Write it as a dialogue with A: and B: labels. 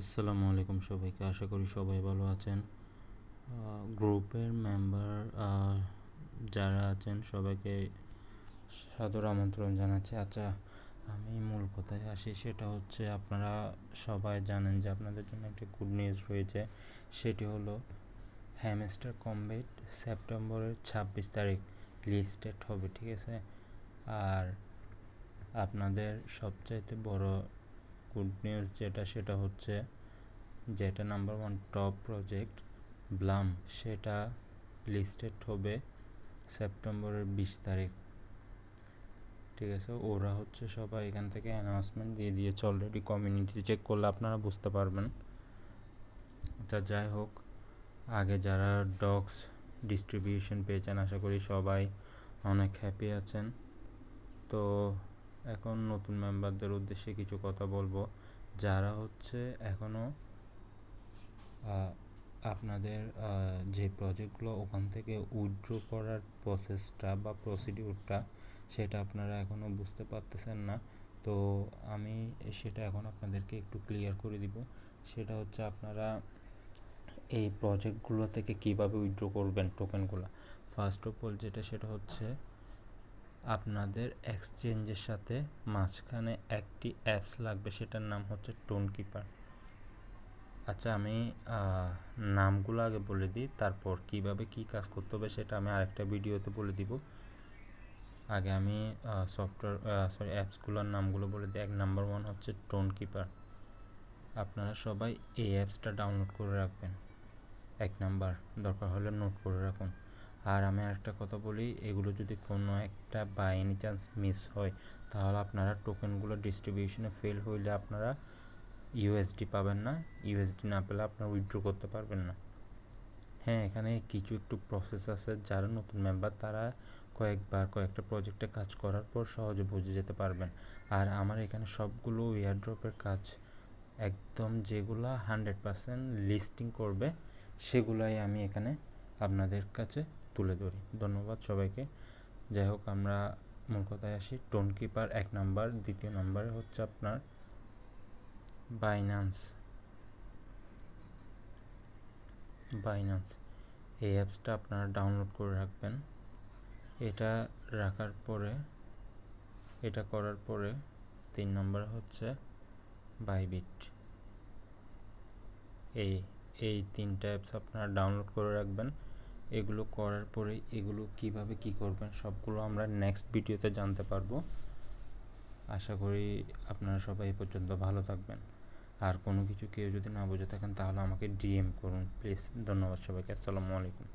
A: আসসালামু আলাইকুম সবাইকে, আশা করি সবাই ভালো আছেন। গ্রুপের মেম্বার যারা আছেন সবাইকে সাদর আমন্ত্রণ জানাচ্ছি। আচ্ছা আমি মূল কথায় আসি, সেটা হচ্ছে আপনারা সবাই জানেন যে আপনাদের জন্য একটি গুড নিউজ রয়েছে। সেটি হলো হ্যামস্টার কমবেট সেপ্টেম্বরের ছাব্বিশ তারিখ লিস্টেড হবে, ঠিক আছে? আর আপনাদের সবচাইতে বড় গুড নিউজ যেটা সেটা হচ্ছে যেটা নাম্বার ওয়ান টপ প্রজেক্ট ব্লাম। সেটা লিস্টেড হবে সেপ্টেম্বরের বিশ তারিখ। ঠিক আছে? ওরা হচ্ছে সবাই এখান থেকে অ্যানাউন্সমেন্ট দিয়ে দিয়েছে অলরেডি কমিউনিটি চেক করলে আপনারা বুঝতে পারবেন। আচ্ছা যাই হোক, আগে যারা ডগস ডিস্ট্রিবিউশন পেয়েছেন, আশা করি সবাই অনেক হ্যাপি আছেন। তো এখন নতুন মেম্বারদের উদ্দেশ্যে কিছু কথা বলব। যারা হচ্ছে এখনও আপনাদের যে প্রজেক্টগুলো ওখান থেকে উইথড্র করার প্রসেসটা বা প্রসিডিউরটা সেটা আপনারা এখনও বুঝতে পারতেছেন না। তো আমি সেটা এখন আপনাদেরকে একটু ক্লিয়ার করে দিব। সেটা হচ্ছে আপনারা এই প্রজেক্টগুলো থেকে কীভাবে উইথড্র করবেন টোকেনগুলো ফার্স্ট অফ অল যেটা, সেটা হচ্ছে আপনাদের এক্সচেঞ্জের সাথে মাঝখানে একটি অ্যাপস লাগবে, সেটার নাম হচ্ছে টোন কিপার আচ্ছা আমি নামগুলো আগে বলে দিই, তারপর কীভাবে কি কাজ করতে হবে সেটা আমি আরেকটা ভিডিওতে বলে দিব। আগে আমি সফটওয়্যার সরি অ্যাপসগুলোর নামগুলো বলে দিই। এক, নাম্বার ওয়ান হচ্ছে টোন কিপার আপনারা সবাই এই অ্যাপসটা ডাউনলোড করে রাখবেন। এক, নাম্বার দরকার হলে নোট করে রাখুন। আর আমি আরেকটা কথা বলি, এগুলো যদি কোনো একটা বাই এনি চান্স মিস হয়, তাহলে আপনারা টোকেনগুলো ডিস্ট্রিবিউশনে ফেল হইলে আপনারা ইউএসডি পাবেন না। ইউএসডি না পেলে আপনারা উইথড্র করতে পারবেন না। হ্যাঁ এখানে কিছু একটু প্রসেস আছে। যারা নতুন মেম্বার তারা কয়েকবার কয়েকটা প্রজেক্টে কাজ করার পর সহজে বুঝে যেতে পারবেন। আর আমার এখানে সবগুলো এয়ারড্রপের কাজ একদম যেগুলো হান্ড্রেড পারসেন্ট লিস্টিং করবে, সেগুলাই আমি এখানে আপনাদের কাছে তুলে ধরি। ধন্যবাদ সবাইকে। যাই হোক, আমরা মূল কথায় আসি। টোন কিপার এক নাম্বার, দ্বিতীয় নাম্বারে হচ্ছে আপনার বাইন্যান্স বাইন্যান্স এই অ্যাপসটা আপনারা ডাউনলোড করে রাখবেন। এটা রাখার পরে, এটা করার পরে তিন নম্বর হচ্ছে বাইবিট এই এই তিনটা অ্যাপস আপনারা ডাউনলোড করে রাখবেন। এগুলো করার পরে এগুলো কীভাবে কি করবেন সবগুলো আমরা নেক্সট ভিডিওতে জানতে পারব। আশা করি আপনারা সবাই এ পর্যন্ত ভালো থাকবেন। আর কোনো কিছু কেউ যদি না বুঝে থাকেন তাহলে আমাকে ডিএম করুন প্লিজ ধন্যবাদ সবাইকে, আসসালামু আলাইকুম।